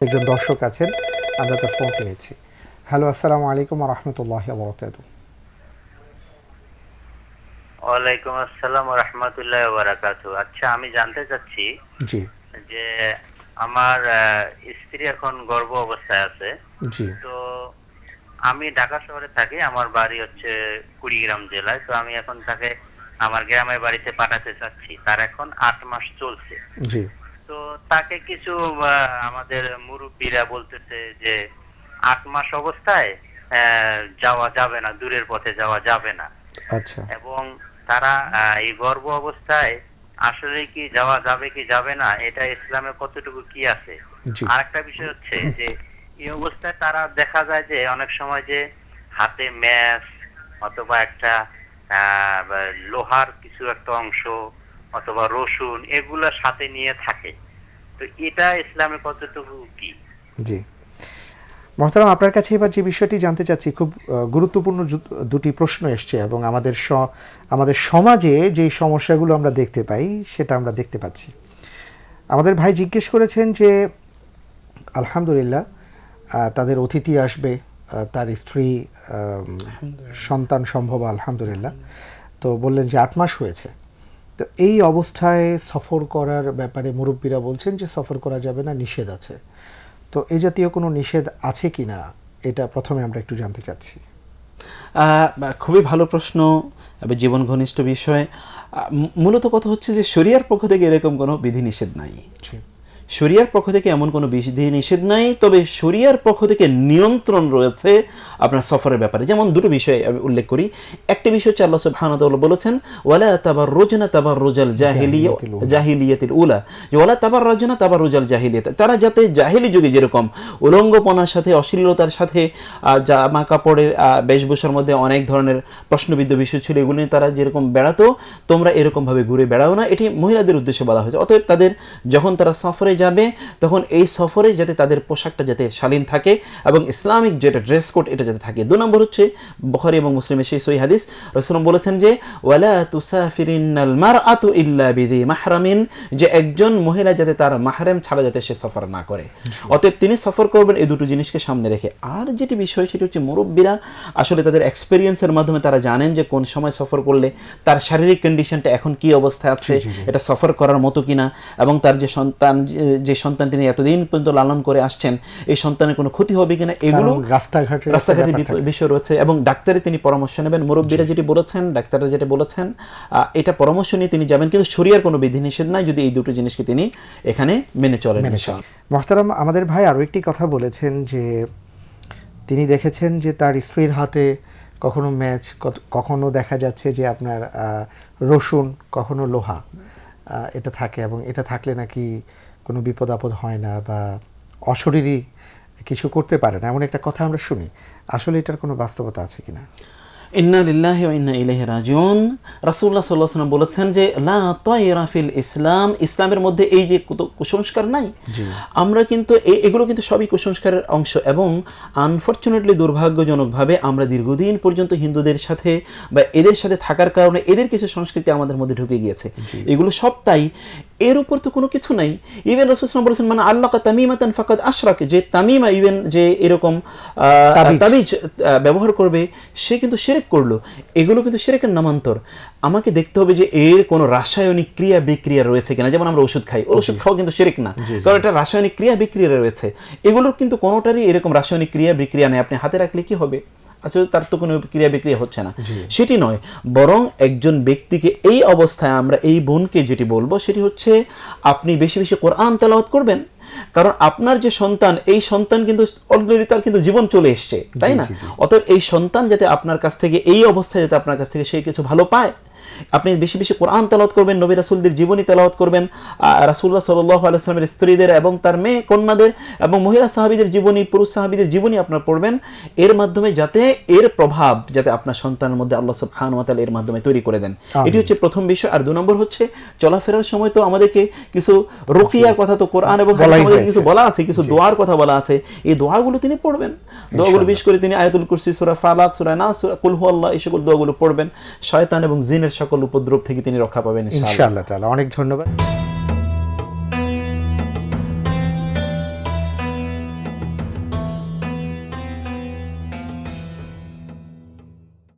একজন দর্শক আছেন আমরা তার ফোন কিনেছি। হ্যালো আসসালামু আলাইকুম রহমতুল্লাহ বরকাত ওয়ালাইকুম আসসালাম রহমতুল্লাহ বারাকাতু আচ্ছা আমি জানতে চাচ্ছি জি। যে আমার স্ত্রী এখন গর্ভ অবস্থায় আছে। জি। তো আমি ঢাকা শহরে থাকি আমার বাড়ি হচ্ছে কুড়িগ্রাম জেলায় তো আমি এখন তাকে আমার গ্রামের বাড়িতে পাঠাতে চাচ্ছি। তার এখন আট মাস চলছে। জি। তাকে কিছু আমাদের মুরব্বীরা বলতেছে যে আট মাস অবস্থায় যাওয়া যাবে না দূরের পথে যাওয়া যাবে না। আচ্ছা। এবং তারা এই গর্ভ অবস্থায় আসলে কি যাওয়া যাবে কি যাবে না এটা ইসলামে কতটুকু কি আছে? আর একটা বিষয় হচ্ছে যে এই অবস্থায় তারা দেখা যায় যে অনেক সময় যে হাতে ম্যাচ অথবা একটা আহ, লোহার কিছু একটা অংশ অথবা রসুন এগুলা সাথে নিয়ে থাকে। তো এটা ইসলামে কতটুকু কি? জি। মহতারাম আপনার কাছে এবার যে বিষয়টি জানতে চাচ্ছি খুব গুরুত্বপূর্ণ দুটি প্রশ্ন এসছে এবং আমাদের আমাদের সমাজে যে সমস্যাগুলো আমরা দেখতে পাই সেটা আমরা দেখতে পাচ্ছি। আমাদের ভাই জিজ্ঞেস করেছেন যে আলহামদুলিল্লাহ আহ, তাদের অতিথি আসবে আহ, তার স্ত্রী সন্তান সম্ভব আলহামদুলিল্লাহ। তো বললেন যে আট মাস হয়েছে। তো এই অবস্থায় সফর করার ব্যাপারে মুরব্বীরা বলছেন যে সফর করা যাবে না নিষেধ আছে। তো এ জাতীয় কোনো নিষেধ আছে কি না এটা প্রথমে আমরা একটু জানতে চাচ্ছি। খুবই ভালো প্রশ্ন এবং জীবন ঘনিষ্ঠ বিষয়। মূলত কথা হচ্ছে যে শরিয়ার পক্ষ থেকে এরকম কোনো বিধি নিষেধ নাই শরিয়ার পক্ষ থেকে এমন কোনো বিধি নিষেধ নাই তবে শরিয়ার পক্ষ থেকে নিয়ন্ত্রণ রয়েছে আপনার সফরের ব্যাপারে। যেমন দুটো বিষয় আমি উল্লেখ করি। একটি বিষয় হচ্ছে আল্লাহ সুবহানাহু বলেছেন ওয়ালা তাবাররুজনা তাবাররুজাল জাহিলিয়া জাহিলিয়াতিল উলা। জাহিলিয়াতিল উলা। যে ওয়ালা তাবাররাজনা তাবাররুজাল জাহিলিয়াত তারা যাতে জাহিলি যুগে যেরকম উলঙ্গপনার সাথে অশ্লীলতার সাথে জামা কাপড়ের বেশভূষার মধ্যে অনেক ধরনের প্রশ্নবিদ্ধ বিষয় ছিল এগুলো নিয়ে তারা যেরকম বেড়াতো তোমরা এরকম ভাবে ঘুরে বেড়াও না। এটি মহিলাদের উদ্দেশ্যে বলা হয়েছে। অতএব তাদের যখন তারা সফরে যাবে তখন এই সফরে যাতে তাদের পোশাকটা যাতে শালীন থাকে এবং ইসলামিক যেটা ড্রেস কোড এটা যাতে থাকে। দু নম্বর হচ্ছে বখারি এবং মুসলিমের সেই সই হাদিস। রসুলাম বলেছেন যে ওয়ালা তুসাফিরিনাল মারআতু ইল্লা বিদি মাহরামিন যে একজন মহিলা যাতে তার মাহরাম ছাড়া যাতে সে সফর না করে। অতএব তিনি সফর করবেন এই দুটো জিনিসকে সামনে রেখে। আর যেটি বিষয় সেটি হচ্ছে মুরব্বীরা আসলে তাদের এক্সপিরিয়েন্সের মাধ্যমে তারা জানেন যে কোন সময় সফর করলে তার শারীরিক কন্ডিশনটা এখন কি অবস্থায় আছে এটা সফর করার মতো কিনা এবং তার যে সন্তান যে- সন্তান তিনি এতদিন পর্যন্ত লালন করে আসছেন এই সন্তানের কোনো ক্ষতি হবে কিনা এগুলো রাস্তাঘাটে রাস্তাঘাটে বিষয় রয়েছে এবং ডাক্তারে তিনি পরামর্শ নেবেন। মুরব্বীরা যেটি বলেছেন ডাক্তাররা যেটা বলেছেন এটা পরামর্শ নিয়ে তিনি যাবেন কিন্তু শরিয়ার কোনো বিধিনিষেধ নাই যদি এই দুটো জিনিসকে তিনি এখানে মেনে চলেন। মহতারাম আমাদের ভাই আরও একটি কথা বলেছেন যে তিনি দেখেছেন যে তার স্ত্রীর হাতে কখনো ম্যাচ কখনো দেখা যাচ্ছে যে আপনার আহ, রসুন কখনো লোহা আহ, এটা থাকে এবং এটা থাকলে নাকি কোনো বিপদ আপদ হয় না বা অশরীরী কিছু করতে পারে না এমন একটা কথা আমরা শুনি। আসলে এটার কোনো বাস্তবতা আছে কিনা? ইন্না লিল্লাহি ওয়া ইন্না ইলাইহি রাজিউন। রাসূলুল্লাহ সাল্লাল্লাহু আলাইহি বলেছেন যে লা তায়রা ফিল ইসলাম ইসলামের মধ্যে এই যে কুসংস্কার নাই। আমরা কিন্তু এগুলো কিন্তু সবই কুসংস্কারের অংশ এবং আনফরচুনেটলি দুর্ভাগ্যজনকভাবে আমরা দীর্ঘদিন পর্যন্ত হিন্দুদের সাথে বা এদের সাথে থাকার কারণে এদের কিছু সংস্কৃতি আমাদের মধ্যে ঢুকে গিয়েছে। এগুলো সব তাই। এর উপর তো কোনো কিছু নাই। ইভেন রসুলাম বলেছেন মানে আল্লাহ তামিমাতান ফাকাদ আশরাকে। যে তামিমা ইভেন যে এরকম তাবিজ। তাবিজ ব্যবহার করবে সে কিন্তু সেরেক করল। এগুলো কিন্তু সেরেকের নামান্তর। আমাকে দেখতে হবে যে এর কোনো রাসায়নিক ক্রিয়া বিক্রিয়া রয়েছে কিনা। যেমন আমরা ওষুধ খাই। ওষুধ খাওয়া কিন্তু সেরেক না। কারণ এটা রাসায়নিক ক্রিয়া বিক্রিয়া রয়েছে। এগুলোর কিন্তু কোনোটারই এরকম রাসায়নিক ক্রিয়া বিক্রিয়া নেই। আপনি হাতে রাখলে কি হবে? আসলে তার তো কোনো ক্রিয়া বিক্রিয়া হচ্ছে না। সেটি নয় বরং একজন ব্যক্তিকে এই অবস্থায় আমরা এই বোনকে যেটি বলব সেটি হচ্ছে আপনি বেশি বেশি কোরআন তেলাওয়াত করবেন কারণ আপনার যে সন্তান এই সন্তান কিন্তু অলরেডি তার কিন্তু জীবন চলে এসছে তাই না? অতএব এই সন্তান যাতে আপনার কাছ থেকে এই অবস্থায় যাতে আপনার কাছ থেকে সে কিছু ভালো পায় আপনি বেশি বেশি কোরআন তেলাওয়াত করবেন নবী রাসূলদের জীবনী তেলাওয়াত করবেন সাল্লাল্লাহু আলাইহি ওয়াসাল্লামের স্ত্রীদের এবং তার মেয়ে কন্যাদের এবং মহিলা সাহাবীদের জীবনী পুরুষ সাহাবীদের জীবনী আপনারা পড়বেন। এর মাধ্যমে যাতে এর প্রভাব যাতে আপনার সন্তানের মধ্যে আল্লাহ সুবহানাহু ওয়া তাআলা এর মাধ্যমে তৈরি করে দেন। এটি হচ্ছে প্রথম বিষয়। আর দুই নম্বর হচ্ছে চলাফেরার সময় তো আমাদেরকে কিছু রুকিয়ার কথা তো কোরআন এবং কিছু বলা আছে কিছু দোয়ার কথা বলা আছে। এই দোয়াগুলো তিনি পড়বেন। দোয়াগুলো বিশেষ করে তিনি আয়াতুল কুরসি সূরা ফালাক সূরা নাস সূরা কুল হুয়াল্লাহ এই সকল দোয়াগুলো পড়বেন। শয়তান এবং জিনের সকল উপদ্রব থেকে তিনি রক্ষা পাবেন ইনশাআল্লাহ। তাআলা। অনেক ধন্যবাদ।